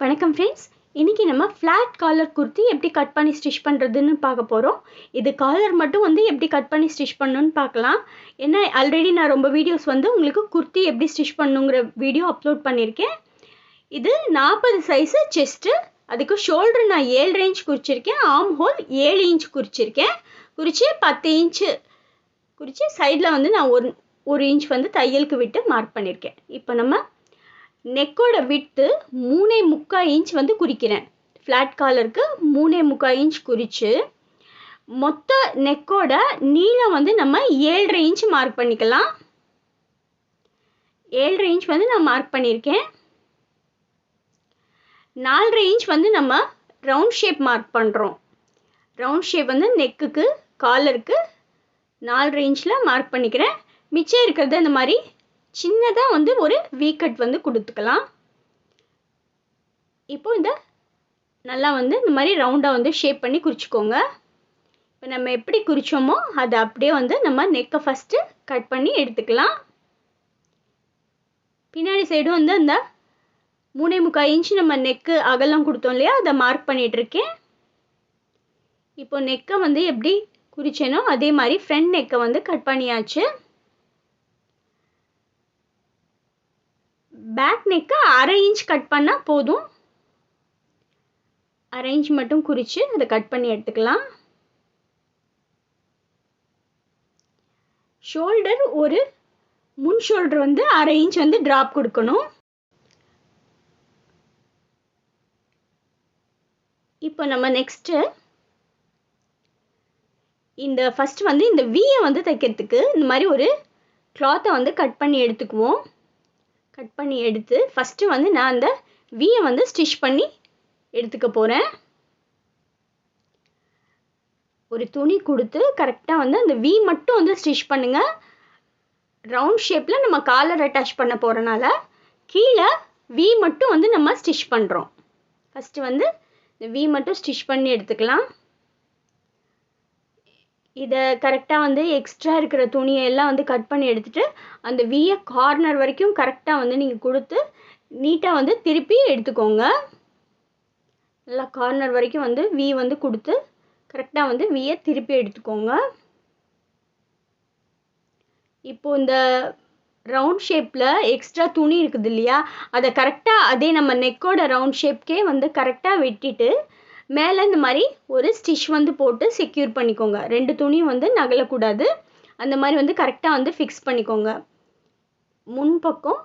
வணக்கம் ஃப்ரெண்ட்ஸ் இன்றைக்கி நம்ம ஃப்ளாட் காலர் குர்த்தி எப்படி கட் பண்ணி ஸ்டிச் பண்ணுறதுன்னு பார்க்க போகிறோம் இது காலர் மட்டும் வந்து எப்படி கட் பண்ணி ஸ்டிச் பண்ணணும்னு பார்க்கலாம். ஏன்னா ஆல்ரெடி நான் ரொம்ப வீடியோஸ் வந்து உங்களுக்கு குர்த்தி எப்படி ஸ்டிச் பண்ணுங்கிற வீடியோ அப்லோட் பண்ணியிருக்கேன். இது நாற்பது சைஸு செஸ்ட்டு அதுக்கு ஷோல்டர் நான் ஏழு ரேஞ்ச் குறிச்சிருக்கேன். ஆம் ஹோல் ஏழு இன்ச் குறிச்சிருக்கேன். குறித்து பத்து இன்ச்சு குறித்து சைடில் வந்து நான் ஒரு ஒரு இன்ச் வந்து தையலுக்கு விட்டு மார்க் பண்ணியிருக்கேன். இப்போ நம்ம நெக்கோட விட்டு மூணே முக்கால் இன்ச் வந்து குறிக்கிறேன். ஃப்ளாட் காலருக்கு மூணே முக்கால் இன்ச் குறித்து மொத்த நெக்கோட நீளம் வந்து நம்ம ஏழரை இன்ச் மார்க் பண்ணிக்கலாம். ஏழரை இன்ச் வந்து நான் மார்க் பண்ணியிருக்கேன். நாலரை இன்ச் வந்து நம்ம ரவுண்ட் ஷேப் மார்க் பண்ணுறோம் ரவுண்ட் ஷேப் வந்து நெக்குக்கு காலருக்கு நாலரை இன்ச்சில் மார்க் பண்ணிக்கிறேன். மிச்சம் இருக்கிறது அந்த மாதிரி சின்னதாக வந்து ஒரு வீக்கட் வந்து கொடுத்துக்கலாம். இப்போ இந்த நல்லா வந்து இந்த மாதிரி ரவுண்டாக வந்து ஷேப் பண்ணி குறிச்சிக்கோங்க. இப்போ நம்ம எப்படி குறித்தோமோ அதை அப்படியே வந்து நம்ம நெக்கை ஃபஸ்ட்டு கட் பண்ணி எடுத்துக்கலாம். பின்னாடி சைடும் வந்து அந்த மூணே முக்கால் இன்ச்சு நம்ம நெக்கு அகலம் கொடுத்தோம் இல்லையா? அதை மார்க் பண்ணிகிட்ருக்கேன் இப்போ நெக்கை வந்து எப்படி குறிச்சேனோ அதே மாதிரி ஃப்ரண்ட் நெக்கை வந்து கட் பண்ணியாச்சு. பேக் நெக்கை அரை இன்ச் கட் பண்ணால் போதும். அரை இன்ச் மட்டும் குறித்து அதை கட் பண்ணி எடுத்துக்கலாம். ஷோல்டர் ஒரு முன் ஷோல்டர் வந்து அரை இன்ச் வந்து ட்ராப் கொடுக்கணும். இப்போ நம்ம நெக்ஸ்ட்டு இந்த ஃபஸ்ட்டு வந்து இந்த வியை வந்து தைக்கிறதுக்கு இந்த மாதிரி ஒரு கிளாத்தை வந்து கட் பண்ணி எடுத்துக்குவோம். கட் பண்ணி எடுத்து ஃபஸ்ட்டு வந்து நான் அந்த வியை வந்து ஸ்டிச் பண்ணி எடுத்துக்க போகிறேன் ஒரு துணி கொடுத்து கரெக்டாக வந்து அந்த வி மட்டும் வந்து ஸ்டிச் பண்ணுங்கள் ரவுண்ட் ஷேப்பில் நம்ம காலர் அட்டாச் பண்ண போகிறனால கீழே வி மட்டும் வந்து நம்ம ஸ்டிச் பண்ணுறோம் ஃபஸ்ட்டு வந்து இந்த வி மட்டும் ஸ்டிச் பண்ணி எடுத்துக்கலாம். இதை கரெக்டாக வந்து எக்ஸ்ட்ரா இருக்கிற துணியை எல்லாம் வந்து கட் பண்ணி எடுத்துகிட்டு அந்த வியை கார்னர் வரைக்கும் கரெக்டாக வந்து நீங்கள் கொடுத்து நீட்டாக வந்து திருப்பி எடுத்துக்கோங்க. நல்லா கார்னர் வரைக்கும் வந்து வி வந்து கொடுத்து கரெக்டாக வந்து வியை திருப்பி எடுத்துக்கோங்க. இப்போது இந்த ரவுண்ட் ஷேப்பில் எக்ஸ்ட்ரா துணி இருக்குது இல்லையா? அதை கரெக்டாக அதே நம்ம நெக்கோட ரவுண்ட் ஷேப்கே வந்து கரெக்டாக வெட்டிட்டு மேலே இந்த மாதிரி ஒரு ஸ்டிச் வந்து போட்டு செக்யூர் பண்ணிக்கோங்க. ரெண்டு துணியும் வந்து நகலக்கூடாது. அந்த மாதிரி வந்து கரெக்டாக வந்து ஃபிக்ஸ் பண்ணிக்கோங்க. முன்பக்கம்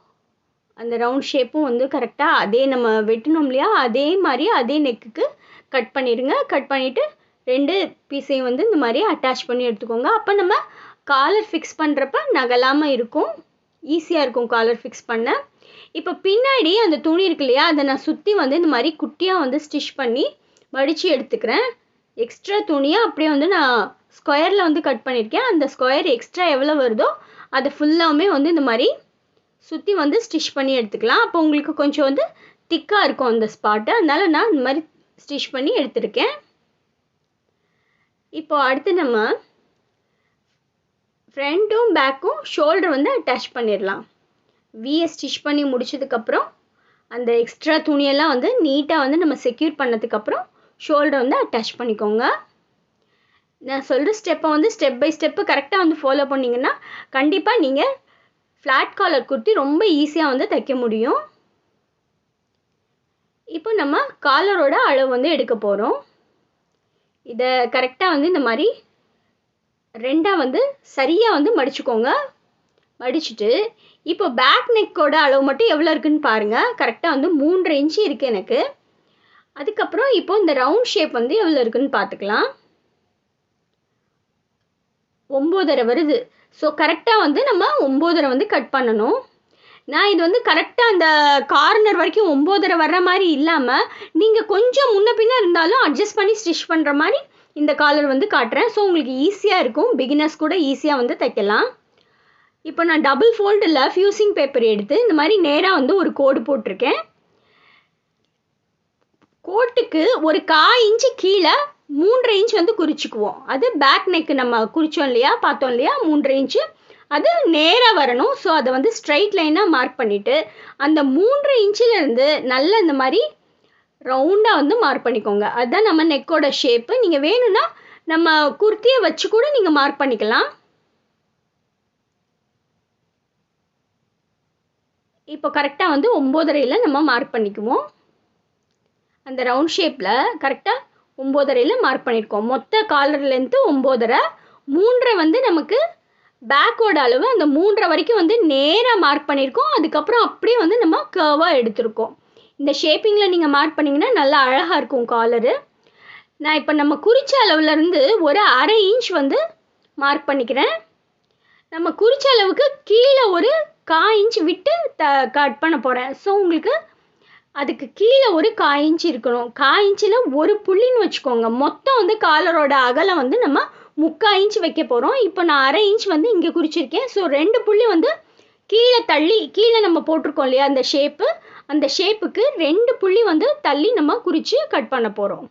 அந்த ரவுண்ட் ஷேப்பும் வந்து கரெக்டாக அதே நம்ம வெட்டினோம் இல்லையா? அதே மாதிரி அதே நெக்குக்கு கட் பண்ணிடுங்க. கட் பண்ணிவிட்டு ரெண்டு பீஸையும் வந்து இந்த மாதிரி அட்டாச் பண்ணி எடுத்துக்கோங்க. அப்போ நம்ம காலர் ஃபிக்ஸ் பண்ணுறப்ப நகலாமல் இருக்கும். ஈஸியாக இருக்கும் காலர் ஃபிக்ஸ் பண்ண. இப்போ பின்னாடி அந்த துணி இருக்கு இல்லையா? அதை நான் சுற்றி வந்து இந்த மாதிரி குட்டியாக வந்து ஸ்டிச் பண்ணி மடித்து எடுத்துக்கிறேன். எக்ஸ்ட்ரா துணியை அப்படியே வந்து நான் ஸ்கொயரில் வந்து கட் பண்ணியிருக்கேன். அந்த ஸ்கொயர் எக்ஸ்ட்ரா எவ்வளோ வருதோ அதை ஃபுல்லாகவுமே வந்து இந்த மாதிரி சுற்றி வந்து ஸ்டிச் பண்ணி எடுத்துக்கலாம். அப்போ உங்களுக்கு கொஞ்சம் வந்து திக்காக இருக்கும் அந்த ஸ்பாட்டு அதனால் நான் இந்த மாதிரி ஸ்டிச் பண்ணி எடுத்திருக்கேன். இப்போ அடுத்து நம்ம ஃப்ரண்ட்டும் பேக்கும் ஷோல்டர் வந்து அட்டாச் பண்ணிடலாம். வியை ஸ்டிச் பண்ணி முடிச்சதுக்கப்புறம் அந்த எக்ஸ்ட்ரா துணியெல்லாம் வந்து நீட்டாக வந்து நம்ம செக்யூர் பண்ணதுக்கப்புறம் ஷோல்டர் வந்து அட்டாச் பண்ணிக்கோங்க. நான் சொல்கிற ஸ்டெப்பை வந்து ஸ்டெப் பை ஸ்டெப்பு கரெக்டாக வந்து ஃபாலோ பண்ணிங்கன்னா கண்டிப்பாக நீங்கள் ஃப்ளாட் காலர் குர்த்தி ரொம்ப ஈஸியாக வந்து தைக்க முடியும். இப்போ நம்ம காலரோட அளவு வந்து எடுக்க போகிறோம் இதை கரெக்டாக வந்து இந்த மாதிரி ரெண்டாக வந்து சரியாக வந்து மடிச்சுக்கோங்க. மடிச்சுட்டு இப்போ பேக் நெக்கோட அளவு மட்டும் எவ்வளோ இருக்குன்னு பாருங்கள் கரெக்டாக வந்து மூன்றரை இன்ச்சு இருக்குது எனக்கு. அதுக்கப்புறம் இப்போ இந்த ரவுண்ட் ஷேப் வந்து எவ்வளோ இருக்குன்னு பார்த்துக்கலாம். ஒம்போதரை வருது. ஸோ கரெக்டாக வந்து நம்ம ஒம்போதரை வந்து கட் பண்ணணும். நான் இது வந்து கரெக்டாக அந்த கார்னர் வரைக்கும் ஒம்போதரை வர்ற மாதிரி இல்லாமல் நீங்கள் கொஞ்சம் முன்ன பின்னே இருந்தாலும் அட்ஜஸ்ட் பண்ணி ஸ்டிச் பண்ணுற மாதிரி இந்த காலர் வந்து காட்டுறேன். ஸோ உங்களுக்கு ஈஸியாக இருக்கும். பிகினர்ஸ் கூட ஈஸியாக வந்து தைக்கலாம். இப்போ நான் டபுள் ஃபோல்டில் ஃபியூசிங் பேப்பர் எடுத்து இந்த மாதிரி நேராக வந்து ஒரு கோடு போட்டிருக்கேன். கோட்டுக்கு ஒரு கா இன்ச்சு கீழே மூன்றரை இன்ச் வந்து குறிச்சிக்குவோம். அது பேக் நெக்கு நம்ம குறித்தோம் இல்லையா பார்த்தோம் இல்லையா மூன்றரை இன்ச்சு. அது நேராக வரணும். ஸோ அதை வந்து ஸ்ட்ரைட் லைனாக மார்க் பண்ணிவிட்டு அந்த மூன்று இன்ச்சிலேருந்து நல்ல இந்த மாதிரி ரவுண்டாக வந்து மார்க் பண்ணிக்கோங்க. அதுதான் நம்ம நெக்கோட ஷேப்பு நீங்கள் வேணும்னா நம்ம குர்த்தியை வச்சு கூட நீங்கள் மார்க் பண்ணிக்கலாம். இப்போ கரெக்டாக வந்து ஒம்போதரையில் நம்ம மார்க் பண்ணிக்குவோம். அந்த ரவுண்ட் ஷேப்பில் கரெக்டாக ஒம்போதரையில் மார்க் பண்ணியிருக்கோம் மொத்த காலர் லென்த்து ஒம்போதரை. மூன்றரை வந்து நமக்கு பேக்கோட அளவு அந்த மூன்றரை வரைக்கும் வந்து நேராக மார்க் பண்ணியிருக்கோம் அதுக்கப்புறம் அப்படியே வந்து நம்ம கர்வாக எடுத்திருக்கோம். இந்த ஷேப்பிங்கில் நீங்கள் மார்க் பண்ணிங்கன்னா நல்லா அழகாக இருக்கும் காலரு நான் இப்போ நம்ம குறிச்ச அளவுலேருந்து ஒரு அரை இன்ச் வந்து மார்க் பண்ணிக்கிறேன். நம்ம குறிச்ச அளவுக்கு கீழே ஒரு கா இன்ச் விட்டு த கட் பண்ண போகிறேன் ஸோ உங்களுக்கு அதுக்கு கீழே ஒரு கா இன்ச் இருக்கணும். கா ஒரு புள்ளின்னு வச்சுக்கோங்க. மொத்தம் வந்து காலரோட அகலம் வந்து நம்ம முக்கா இன்ச் வைக்க போகிறோம் இப்போ நான் அரை இன்ச் வந்து இங்கே குறிச்சிருக்கேன். ஸோ ரெண்டு புள்ளி வந்து கீழே தள்ளி கீழே நம்ம போட்டிருக்கோம் இல்லையா அந்த ஷேப்பு அந்த ஷேப்புக்கு ரெண்டு புள்ளி வந்து தள்ளி நம்ம குறித்து கட் பண்ண போகிறோம்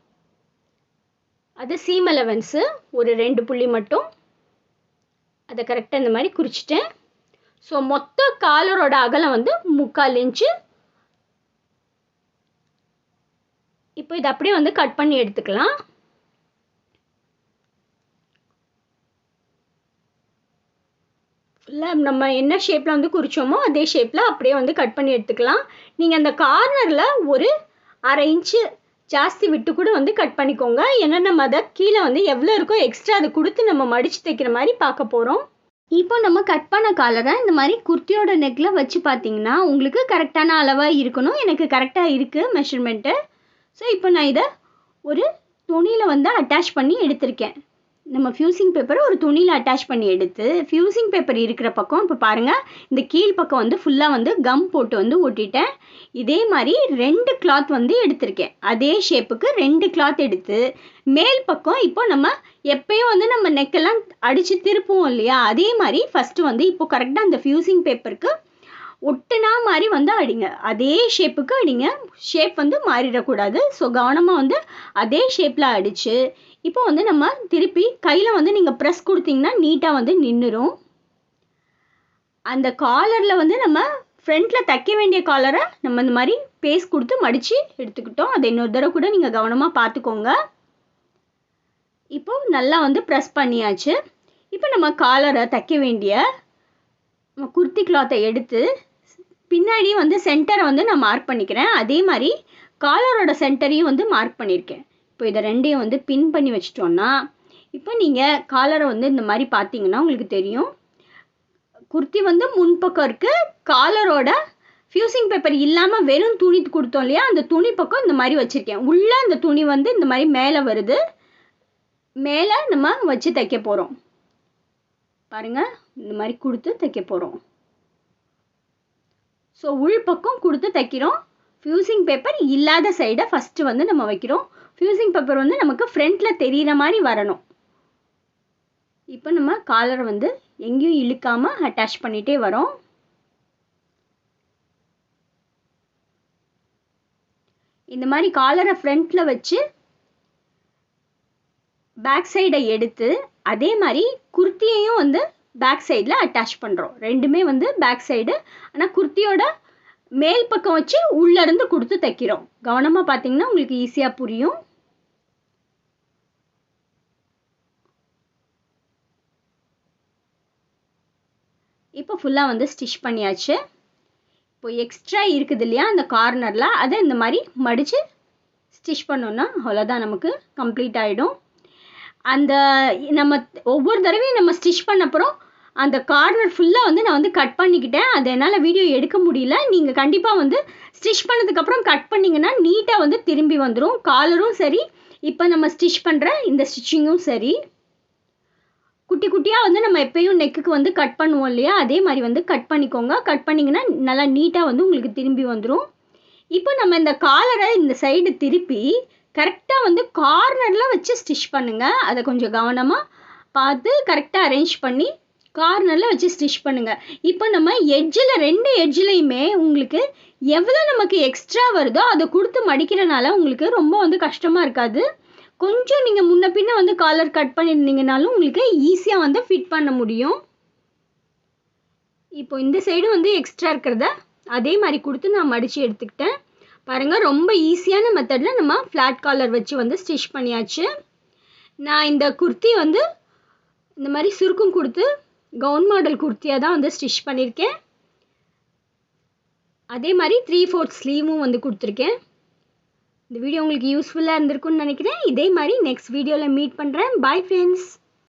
அது சீம் அலவன்ஸு ஒரு ரெண்டு புள்ளி மட்டும். அதை கரெக்டாக இந்த மாதிரி குறிச்சிட்டேன். ஸோ மொத்த காலரோட அகலம் வந்து முக்கால் இன்ச்சு இப்போ இதை அப்படியே வந்து கட் பண்ணி எடுத்துக்கலாம். ஃபுல்லாக நம்ம என்ன ஷேப்பில் வந்து குறித்தோமோ அதே ஷேப்பில் அப்படியே வந்து கட் பண்ணி எடுத்துக்கலாம். நீங்கள் அந்த கார்னரில் ஒரு அரை இன்ச்சு ஜாஸ்தி விட்டு கூட வந்து கட் பண்ணிக்கோங்க. ஏன்னா நம்ம அதை கீழே வந்து எவ்வளோ இருக்கோ எக்ஸ்ட்ரா அதை கொடுத்து நம்ம மடித்து தைக்கிற மாதிரி பார்க்க போகிறோம் இப்போ நம்ம கட் பண்ண காலரை இந்த மாதிரி குர்த்தியோட நெக்கில் வச்சு பார்த்தீங்கன்னா உங்களுக்கு கரெக்டான அளவாக இருக்கணும். எனக்கு கரெக்டாக இருக்குது மெஷர்மெண்ட்டு ஸோ இப்போ நான் இதை ஒரு துணியில் வந்து அட்டாச் பண்ணி எடுத்திருக்கேன். நம்ம ஃப்யூசிங் பேப்பரை ஒரு துணியில் அட்டாச் பண்ணி எடுத்து ஃப்யூசிங் பேப்பர் இருக்கிற பக்கம் இப்போ பாருங்கள் இந்த கீழ் பக்கம் வந்து ஃபுல்லாக வந்து கம் போட்டு வந்து ஒட்டிட்டேன் இதே மாதிரி ரெண்டு கிளாத் வந்து எடுத்திருக்கேன். அதே ஷேப்புக்கு ரெண்டு கிளாத் எடுத்து மேல் பக்கம் இப்போ நம்ம எப்பயும் வந்து நம்ம நெக்கெல்லாம் அடித்து திருப்புவோம் இல்லையா? அதே மாதிரி ஃபஸ்ட்டு வந்து இப்போ கரெக்டாக அந்த ஃப்யூசிங் பேப்பருக்கு ஒட்டுனா மாதிரி வந்து அடிங்க. அதே ஷேப்புக்கு அடிங்க. ஷேப் வந்து மாறிடக்கூடாது. ஸோ கவனமாக வந்து அதே ஷேப்பில் அடித்து இப்போ வந்து நம்ம திருப்பி கையில் வந்து நீங்கள் ப்ரெஸ் கொடுத்தீங்கன்னா நீட்டாக வந்து நின்றுரும் அந்த காலரில் வந்து நம்ம ஃப்ரண்ட்டில் தைக்க வேண்டிய காலரை நம்ம இந்த மாதிரி பேஸ் கொடுத்து மடித்து எடுத்துக்கிட்டோம். அதை இன்னொரு தடவை கூட நீங்கள் கவனமாக பார்த்துக்கோங்க. இப்போ நல்லா வந்து ப்ரெஸ் பண்ணியாச்சு. இப்போ நம்ம காலரை தைக்க வேண்டிய நம்ம குர்த்தி கிளாத்தை எடுத்து பின்னாடி வந்து சென்டரை வந்து நான் மார்க் பண்ணிக்கிறேன். அதே மாதிரி காலரோட சென்டரையும் வந்து மார்க் பண்ணியிருக்கேன். இப்போ இதை ரெண்டையும் வந்து பின் பண்ணி வச்சிட்டோன்னா இப்போ நீங்கள் காலரை வந்து இந்த மாதிரி பார்த்தீங்கன்னா உங்களுக்கு தெரியும். குர்த்தி வந்து முன்பக்கம் இருக்குது காலரோட ஃப்யூசிங் பேப்பர் இல்லாமல் வெறும் துணி கொடுத்தோம் இல்லையா? அந்த துணி பக்கம் இந்த மாதிரி வச்சுருக்கேன். உள்ளே அந்த துணி வந்து இந்த மாதிரி மேலே வருது. மேலே நம்ம வச்சு தைக்க போகிறோம் பாருங்கள் இந்த மாதிரி கொடுத்து தைக்க போகிறோம் ஸோ உள் பக்கம் கொடுத்து தைக்கிறோம். ஃப்யூசிங் பேப்பர் இல்லாத சைடை ஃபஸ்ட்டு வந்து நம்ம வைக்கிறோம். ஃப்யூசிங் பேப்பர் வந்து நமக்கு ஃப்ரண்ட்டில் தெரிகிற மாதிரி வரணும். இப்போ நம்ம காலரை வந்து எங்கேயும் இழுக்காமல் அட்டாச் பண்ணிகிட்டே வரோம். இந்த மாதிரி காலரை ஃப்ரண்ட்டில் வச்சு பேக் சைடை எடுத்து அதே மாதிரி குர்த்தியையும் வந்து பேக் சைடில் அட்டாச் பண்ணுறோம் ரெண்டுமே வந்து பேக் சைடு ஆனால் குர்த்தியோட மேல் பக்கம் வச்சு உள்ளேருந்து கொடுத்து தைக்கிறோம். கவனமாக பார்த்தீங்கன்னா உங்களுக்கு ஈஸியாக புரியும். இப்போ ஃபுல்லாக வந்து ஸ்டிச் பண்ணியாச்சு. இப்போ எக்ஸ்ட்ரா இருக்குது இல்லையா அந்த கார்னரில் அதை இந்த மாதிரி மடித்து ஸ்டிச் பண்ணோன்னா அவ்வளோதான் நமக்கு கம்ப்ளீட் ஆகிடும் அந்த நம்ம ஒவ்வொரு தடவையும் நம்ம ஸ்டிச் பண்ண அப்புறம் அந்த கார்னர் ஃபுல்லாக வந்து நான் வந்து கட் பண்ணிக்கிட்டேன். அது என்னால் வீடியோ எடுக்க முடியல. நீங்கள் கண்டிப்பாக வந்து ஸ்டிச் பண்ணதுக்கப்புறம் கட் பண்ணிங்கன்னா நீட்டாக வந்து திரும்பி வந்துடும் காலரும் சரி. இப்போ நம்ம ஸ்டிச் பண்ணுற இந்த ஸ்டிச்சிங்கும் சரி. குட்டி குட்டியாக வந்து நம்ம எப்பயும் நெக்குக்கு வந்து கட் பண்ணுவோம் இல்லையா? அதே மாதிரி வந்து கட் பண்ணிக்கோங்க. கட் பண்ணிங்கன்னா நல்லா நீட்டாக வந்து உங்களுக்கு திரும்பி வந்துடும் இப்போ நம்ம இந்த காலரை இந்த சைடு திருப்பி கரெக்டாக வந்து கார்னரில் வச்சு ஸ்டிச் பண்ணுங்கள் அதை கொஞ்சம் கவனமாக பார்த்து கரெக்டாக அரேஞ்ச் பண்ணி கார்னரில் வச்சு ஸ்டிச் பண்ணுங்கள் இப்போ நம்ம எட்ஜில் ரெண்டு எட்ஜிலையுமே உங்களுக்கு எவ்வளோ நமக்கு எக்ஸ்ட்ரா வருதோ அதை கொடுத்து மடிக்கிறனால உங்களுக்கு ரொம்ப வந்து கஷ்டமாக இருக்காது. கொஞ்சம் நீங்கள் முன்ன பின்ன வந்து காலர் கட் பண்ணியிருந்தீங்கனாலும் உங்களுக்கு ஈஸியாக வந்து ஃபிட் பண்ண முடியும். இப்போ இந்த சைடு வந்து எக்ஸ்ட்ரா இருக்கிறத அதே மாதிரி கொடுத்து நான் மடித்து எடுத்துக்கிட்டேன். பாருங்கள் ரொம்ப ஈஸியான மெத்தடில் நம்ம ஃப்ளாட் காலர் வச்சு வந்து ஸ்டிச் பண்ணியாச்சு. நான் இந்த குர்த்தி வந்து இந்த மாதிரி சுருக்கம் கொடுத்து கவுன் மாடல் குர்த்தியாக தான் வந்து ஸ்டிச் பண்ணியிருக்கேன் அதே மாதிரி த்ரீ ஃபோர்த் ஸ்லீவும் வந்து கொடுத்துருக்கேன். இந்த வீடியோ உங்களுக்கு யூஸ்ஃபுல்லாக இருந்திருக்குன்னு நினைக்கிறேன். இதே மாதிரி நெக்ஸ்ட் வீடியோவில் மீட் பண்ணுறேன் பாய் ஃப்ரெண்ட்ஸ்